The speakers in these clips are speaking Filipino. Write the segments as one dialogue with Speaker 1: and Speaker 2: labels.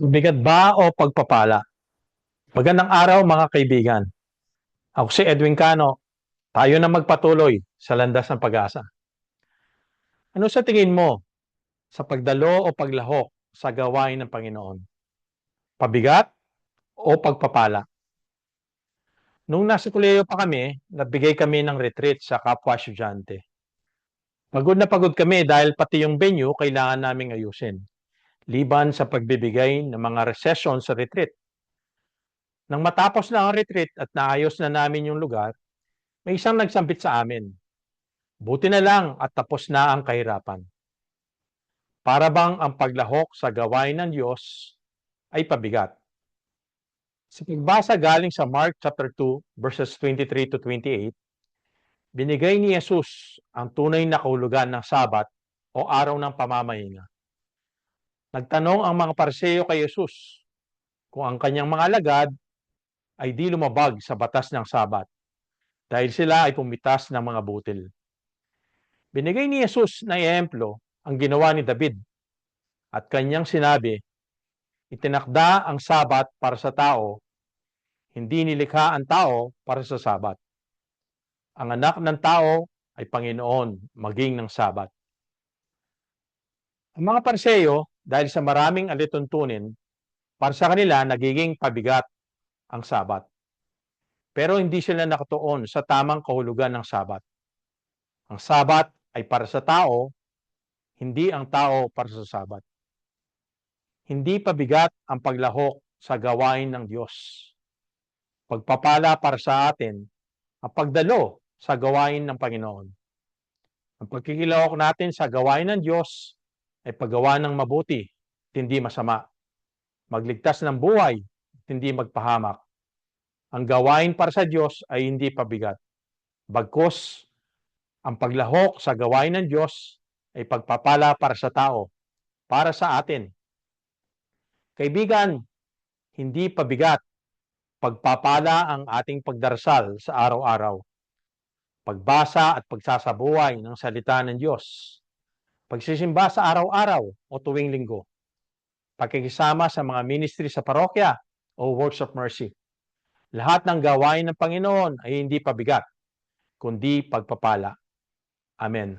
Speaker 1: Bigat ba o pagpapala? Magandang araw mga kaibigan. Ako si Edwin Cano. Tayo na magpatuloy sa landas ng pag-asa. Ano sa tingin mo sa pagdalo o paglahok sa gawain ng Panginoon? Pabigat o pagpapala? Nung nasa kuleyo pa kami, nagbigay kami ng retreat sa kapwa estudyante. Pagod na pagod kami dahil pati yung venue kailangan naming ayusin liban sa pagbibigay ng mga recession sa retreat. Nang matapos na ang retreat at naayos na namin yung lugar, may isang nagsambit sa amin. Buti na lang at tapos na ang kahirapan. Para bang ang paglahok sa gawain ng Diyos ay pabigat. Sa pagbasa galing sa Mark chapter 2 verses 23 to 28, binigay ni Jesus ang tunay na kahulugan ng Sabat o araw ng pamamahinga. Nagtanong ang mga parseyo kay Jesus kung ang kanyang mga alagad ay di lumabag sa batas ng sabat dahil sila ay pumitas ng mga butil. Binigay ni Jesus na ehemplo ang ginawa ni David at kanyang sinabi, itinakda ang sabat para sa tao, hindi nilikha ang tao para sa sabat. Ang anak ng tao ay Panginoon maging ng sabat. Ang mga parseyo, dahil sa maraming alituntunin, para sa kanila nagiging pabigat ang sabat. Pero hindi sila nakatuon sa tamang kahulugan ng sabat. Ang sabat ay para sa tao, hindi ang tao para sa sabat. Hindi pabigat ang paglahok sa gawain ng Diyos. Pagpapala para sa atin ang pagdalo sa gawain ng Panginoon. Ang pagkikilahok natin sa gawain ng Diyos ay paggawa ng mabuti, hindi masama. Magligtas ng buhay, hindi magpahamak. Ang gawain para sa Diyos ay hindi pabigat. Bagkus, ang paglahok sa gawain ng Diyos ay pagpapala para sa tao, para sa atin. Kaibigan, hindi pabigat. Pagpapala ang ating pagdarasal sa araw-araw. Pagbasa at pagsasabuhay ng salita ng Diyos pagsisimba sa araw-araw o tuwing linggo, pakikisama sa mga ministry sa parokya o works of mercy. Lahat ng gawain ng Panginoon ay hindi pabigat, kundi pagpapala. Amen.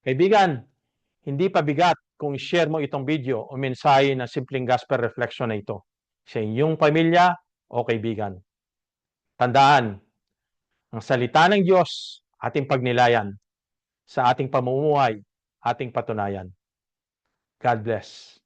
Speaker 1: Kaibigan, hindi pabigat kung i-share mo itong video o mensahe ng simpleng gospel reflection na ito sa inyong pamilya o kaibigan. Tandaan, ang salita ng Diyos ating pagnilayan sa ating pamumuhay, ating patunayan. God bless.